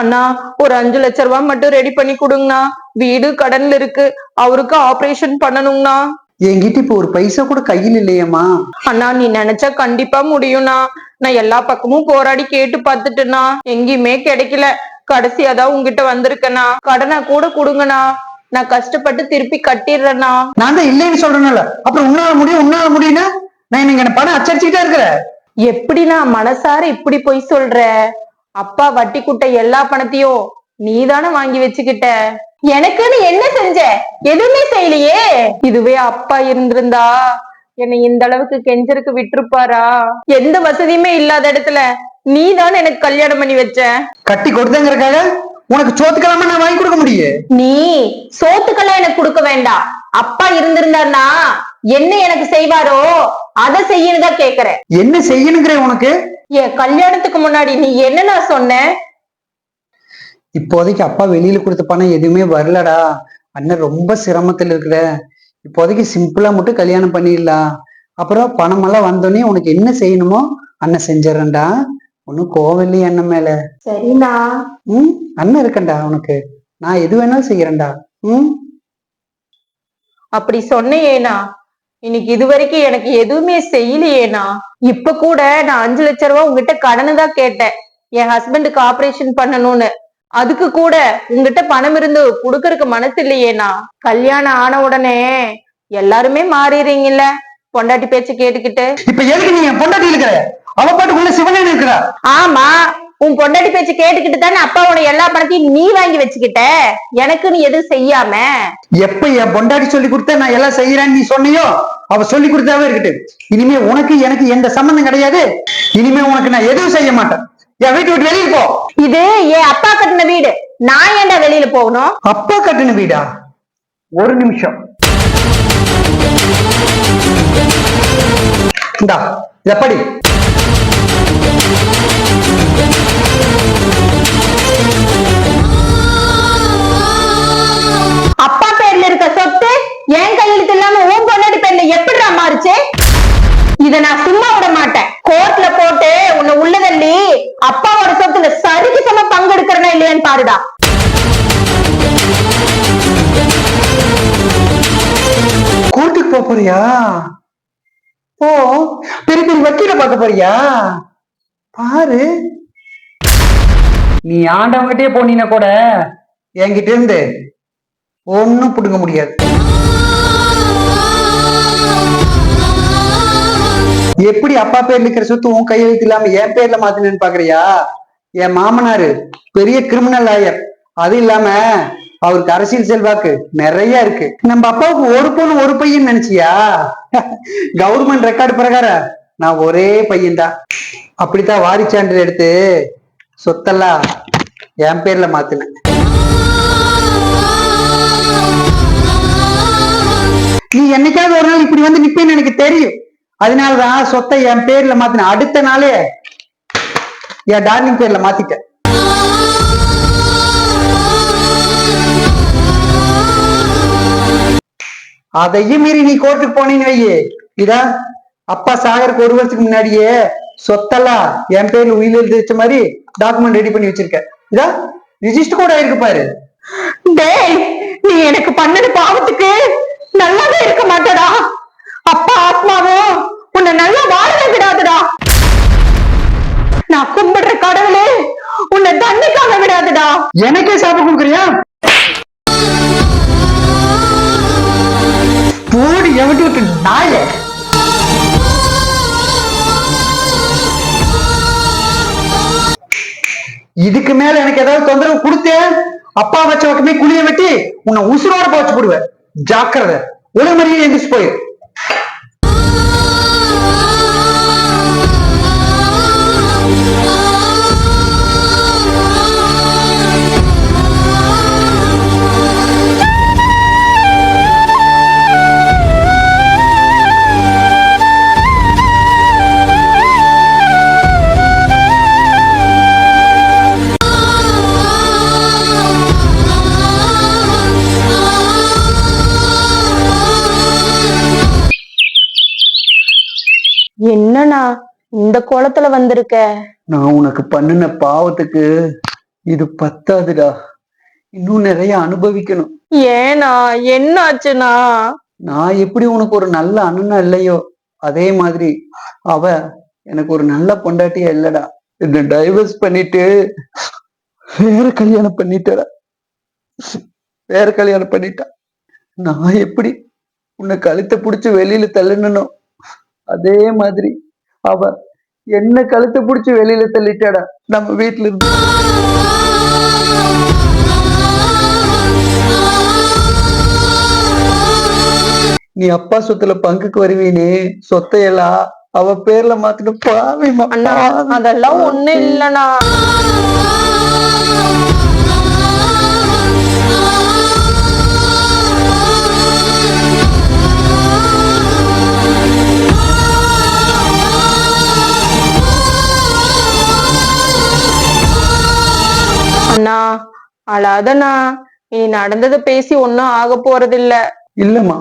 அண்ணா ஒரு அஞ்சு லட்ச ரூபாய் மட்டும் ரெடி பண்ணி கொடுங்கண்ணா. வீடு கடன்ல இருக்கு. அவருக்கு ஆபரேஷன் பண்ணணும்ண்ணா என்கிட்ட இப்ப ஒரு பைசா கூட கையில் இல்லையேம்மா. அண்ணா நீ நினைச்சா கண்டிப்பா முடியும்ண்ணா. நான் எல்லா பக்கமும் போராடி கேட்டு பார்த்துட்டேண்ணா. எங்கேயுமே கிடைக்கல. கடைசியா தான் உங்ககிட்ட வந்திருக்கேண்ணா. கடனை கூட கொடுங்கண்ணா. நான் கஷ்டப்பட்டு திருப்பி கட்டிடுறேண்ணா. நான் தான் இல்லைன்னு சொல்றேன்ல. அப்புறம் உன்னால முடியும் உன்னால முடியும்னா நான் எனக்கு பணம் அச்சடிச்சுக்கிட்டே இருக்கிறேன். எப்படி நான் மனசார இப்படி போய் சொல்ற? அப்பா வட்டி குட்ட எல்லா பணத்தையும் நீதானே வாங்கி வச்சுக்கிட்ட? எனக்குன்னு என்ன செஞ்ச? எதுவுமே செய்யலையே. இதுவே அப்பா இருந்திருந்தா என்னை இந்த அளவுக்கு கெஞ்சருக்கு விட்டுருப்பாரா? எந்த வசதியுமே இல்லாத இடத்துல நீதானே எனக்கு கல்யாணம் பண்ணி வச்ச? கட்டி கொடுத்தங்கிறக்காக உனக்கு சோத்துக்கலாமா நான் வாங்கி கொடுக்க முடியும்? நீ சோத்துக்கெல்லாம் எனக்கு கொடுக்க வேண்டாம். அப்பா இருந்திருந்தாருன்னா என்ன எனக்கு செய்வாரோ அதை செய்யணுதா கேக்குறேன். என்ன செய்யணுங்கிற உனக்கு? என் கல்யாணத்துக்கு முன்னாடி நீ என்னண்ணா சொன்ன? இப்போதைக்கு அப்பா வெளியில கொடுத்த பணம் எதுவுமே வரலடா. அண்ணன் ரொம்ப சிரமத்துல இருக்கிற. இப்போதைக்கு சிம்பிளா மட்டும் கல்யாணம் பண்ணிடலாம் அப்புறம் பணமெல்லாம் வந்தோடனே உனக்கு என்ன செய்யணுமோ அண்ணன் செஞ்சிடறேன்டா. ஒன்னும் கோவம் இல்லையே அண்ணன் மேல. சரிண்ணா. ம்? அண்ணன் இருக்கேன்டா உனக்கு. நான் எது வேணாலும் செய்யறேன்டா. ம்? அப்படி சொன்னையேனா இன்னைக்கு இது வரைக்கும் எனக்கு எதுவுமே செய்யலையேனா இப்ப கூட நான் அஞ்சு லட்ச ரூபாய் உங்ககிட்ட கடனு தான் கேட்டேன். என் ஹஸ்பண்டுக்கு ஆபரேஷன் பண்ணணும்னு. அதுக்கு கூட உங்ககிட்ட பணம் இருந்து குடுக்கறதுக்கு மனசு இல்லையேனா கல்யாணம் ஆன உடனே எல்லாருமே மாறிடுறீங்கல்ல? பொண்டாட்டி பேச்சு கேட்டுக்கிட்டு. இப்ப எதுக்கு நீ என் பொண்டாட்டி இருக்கிற? அவ பாட்டுக்குள்ள சிவனே இருக்கிறா. ஆமா. உன் பொண்டாட்டி பேச்சு கேட்டுக்கிட்டு தானே அப்பாவோட எல்லா பணத்தையும் நீ வாங்கி வச்சுக்கிட்ட? எனக்கு நீ எதுவும் செய்யாம? எப்ப என் பொண்டாட்டி சொல்லி கொடுத்த நான் எல்லாம் செய்யறேன்னு நீ சொன்னியோ அவ சொல்லி கொடுத்தாவே இருக்கட்டும் இனிமே உனக்கு எனக்கு எந்த சம்பந்தம் கிடையாது. இனிமே உனக்கு நான் எதுவும் செய்ய மாட்டேன். என் வீட்டு விட்டு வெளியே போ. இது என் அப்பா கட்டின வீடு. நான் ஏன்டா வெளியில போகணும்? அப்பா கட்டின வீடா? ஒரு நிமிஷம். இந்தா இத படி. அப்பா பேர்ல இருக்க சொத்து என் கையெழுத்து இல்லாம உன் பொண்டாட்டி பேர்ல எப்படிடா மாறுச்சு? இத நான் சும்மா விட மாட்டேன். கோர்ட்ல போட்டு உன்னை உள்ள தள்ளி அப்பாவோட சொத்துல சரிக்கு சம பங்கெடுக்கிறனா இல்லையான்னு பாருடா. கோர்ட்டுக்கு போறியா? ஓ பெரிய பெரிய வக்கீல பார்க்க போறியா? பாரு. நீ ஆண்டவங்கிட்டே போனீன்னா கூட? என்கிட்ட இருந்து ஒன்னும் புடுங்க முடியாது. எப்படி அப்பா பேர்ல இருக்கிற சொத்து உன் கையெழுத்து இல்லாம என் பேர்ல மாத்தினு பாக்குறியா? என் மாமனாரு பெரிய கிரிமினல் ஆயர் அது இல்லாம அவருக்கு அரசியல் செல்வாக்கு நிறைய இருக்கு. நம்ம அப்பாவுக்கு ஒரு பொண்ணு ஒரு பையன் நினைச்சியா? கவர்மெண்ட் ரெக்கார்டு பிரகாரம் நான் ஒரே பையன்தான். அப்படித்தான் வாரி சான்றிதழ் எடுத்து சொத்தெல்லாம் என் பேர்ல மாத்தினேன். நீ என்னைக்காவது ஒரு நாள் இப்படி வந்து நிப்பேன்னு எனக்கு தெரியும். அதனாலதான் சொத்தை என் பேர்ல மாத்தினேன். அடுத்த நாளே என் டார்லிங் பேர்ல மாத்திட்டேன். அதையும் மீறி நீ கோர்ட்டுக்கு போனீன்னு வையே. இதா? அப்பா சாகருக்கு ஒரு வருஷத்துக்கு முன்னாடியே சொத்தெல்லாம் என் பேர்ல உயிர் எழுதி வச்ச மாதிரி டாக்குமெண்ட் ரெடி பண்ணி வச்சிருக்கேன் இதா? ரிஜிஸ்டர் கூட ஆயிருக்கு பாரு. டேய் நீ எனக்கு பண்ணது பாவத்துக்கு நல்லாவே இருக்க மாட்டடா. அப்பா ஆத்மாவும் உன்னை நல்லா வாழவே விடாதுடா. நான் கும்பிடுற கடவுளே உன்னை தண்ணிக்காக விடாதுடா. எனக்கே சாப்பிட கொடுக்குறியா? நாய இதுக்கு மேல எனக்கு ஏதாவது தொந்தரவு கொடுத்தேன் அப்பா வச்ச பக்கமே குழிய வெட்டி உன்னை உசுரோட போச்சு போடுவேன். ஜாக்கிரதை. ஒழுங்கு மரியாதை எந்திரிச்சு போயிரு. இந்த கோலத்துல வந்திருக்க? நான் உனக்கு பண்ணின பாவத்துக்கு இது பத்தாதுடா. இன்னும் நிறைய அனுபவிக்கணும். ஏனா என்ன ஆச்சுனா நான் எப்படி உனக்கு ஒரு நல்ல அண்ணனா இல்லையோ அதே மாதிரி அவ எனக்கு ஒரு நல்ல பொண்டாட்டியா இல்லடா. என்ன டைவர்ஸ் பண்ணிட்டு வேற கல்யாணம் பண்ணிட்டடா. வேற கல்யாணம் பண்ணிட்டா. நான் எப்படி உன்னை கழுத்தை புடிச்சு வெளியில தள்ளணும் அதே மாதிரி அவ என்ன கழுத்தை புடிச்சு வெளியில தள்ளிட்டாடா? நம்ம வீட்டுல இருந்து. நீ அப்பா சொத்துல பங்குக்கு வருவீனே சொத்தையெல்லாம் அவ பேர்ல மாத்திட்டு பாவி. அதெல்லாம் ஒண்ணு இல்லண்ணா. அண்ணா அழாதண்ணா. இனி நடந்ததை பேசி ஒன்னும் ஆக போறதில்ல. இல்லம்மா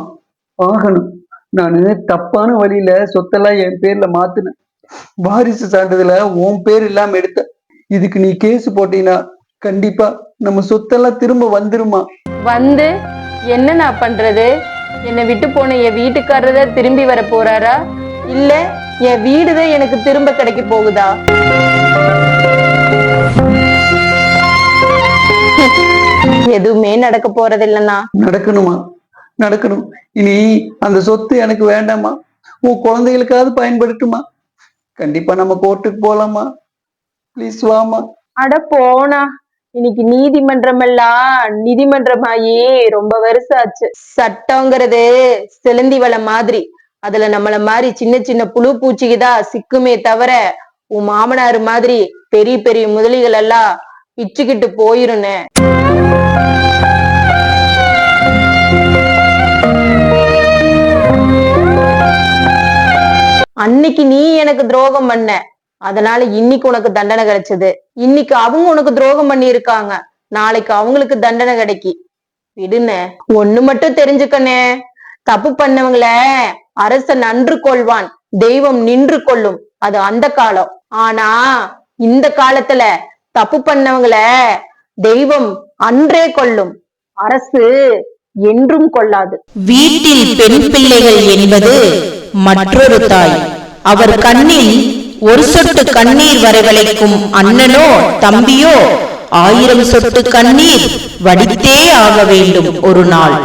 ஆகணும். நானு தப்பான வழியில சொத்தெல்லாம் என் பேர்ல மாத்தினேன். வாரிசு சான்றிதழ உன் பேர் இல்லாம எடுத்த. இதுக்கு நீ கேஸ் போட்டீங்கன்னா கண்டிப்பா நம்ம சொத்தெல்லாம் திரும்ப வந்துருமா? வந்து? என்ன நான் பண்றது? என்னை விட்டு போன என் வீட்டுக்காரர் திரும்பி வர போறாரா? இல்ல என் வீடுதான் எனக்கு திரும்ப கிடைக்க போகுதா? எதுவுமே நடக்க போறதில்லண்ணா. நடக்கணுமா? நடக்கணும். இனி அந்த சொத்து எனக்கு வேண்டாமா? உன் குழந்தைகளுக்காவது பயன்படுத்துமா? கண்டிப்பா நம்ம கோர்ட்டுக்கு போலாமா? ப்ளீஸ் வாமா அட போனா. இன்னைக்கு நீதிமன்றம் எல்லாம் நீதிமன்றமாயி ரொம்ப வருஷம் ஆச்சு சட்டங்கிறது சிலந்தி வலை மாதிரி. அதுல நம்மள மாதிரி சின்ன சின்ன புழு பூச்சிக்குதான் சிக்குமே தவிர உன் மாமனார் மாதிரி பெரிய பெரிய முதலிகள் எல்லாம் பிச்சுக்கிட்டு போயிருனே. அன்னைக்கு நீ எனக்கு துரோகம் பண்ண. அதனால இன்னைக்கு உனக்கு தண்டனை கிடைச்சது. இன்னைக்கு அவங்க உனக்கு துரோகம் பண்ணி இருக்காங்க நாளைக்கு அவங்களுக்கு தண்டனை கிடைக்கி. விடுனே. ஒண்ணு மட்டும் தெரிஞ்சுக்கண்ணே தப்பு பண்ணவங்கள அரசன் நன்று கொள்வான். தெய்வம் நின்று கொள்ளும். அது அந்த காலம். ஆனா இந்த காலத்துல தப்பு பண்ணவங்கள தெய்வம் அன்றே கொள்ளும் அரசு என்றும் கொள்ளாது. வீட்டில் பெண் பிள்ளைகள் என்பது மற்றொரு தாய். அவர் கண்ணில் ஒரு சொட்டு கண்ணீர் வரவழைக்கும் அண்ணனோ தம்பியோ ஆயிரம் சொட்டு கண்ணீர் வடித்தே ஆக வேண்டும் ஒரு நாள்.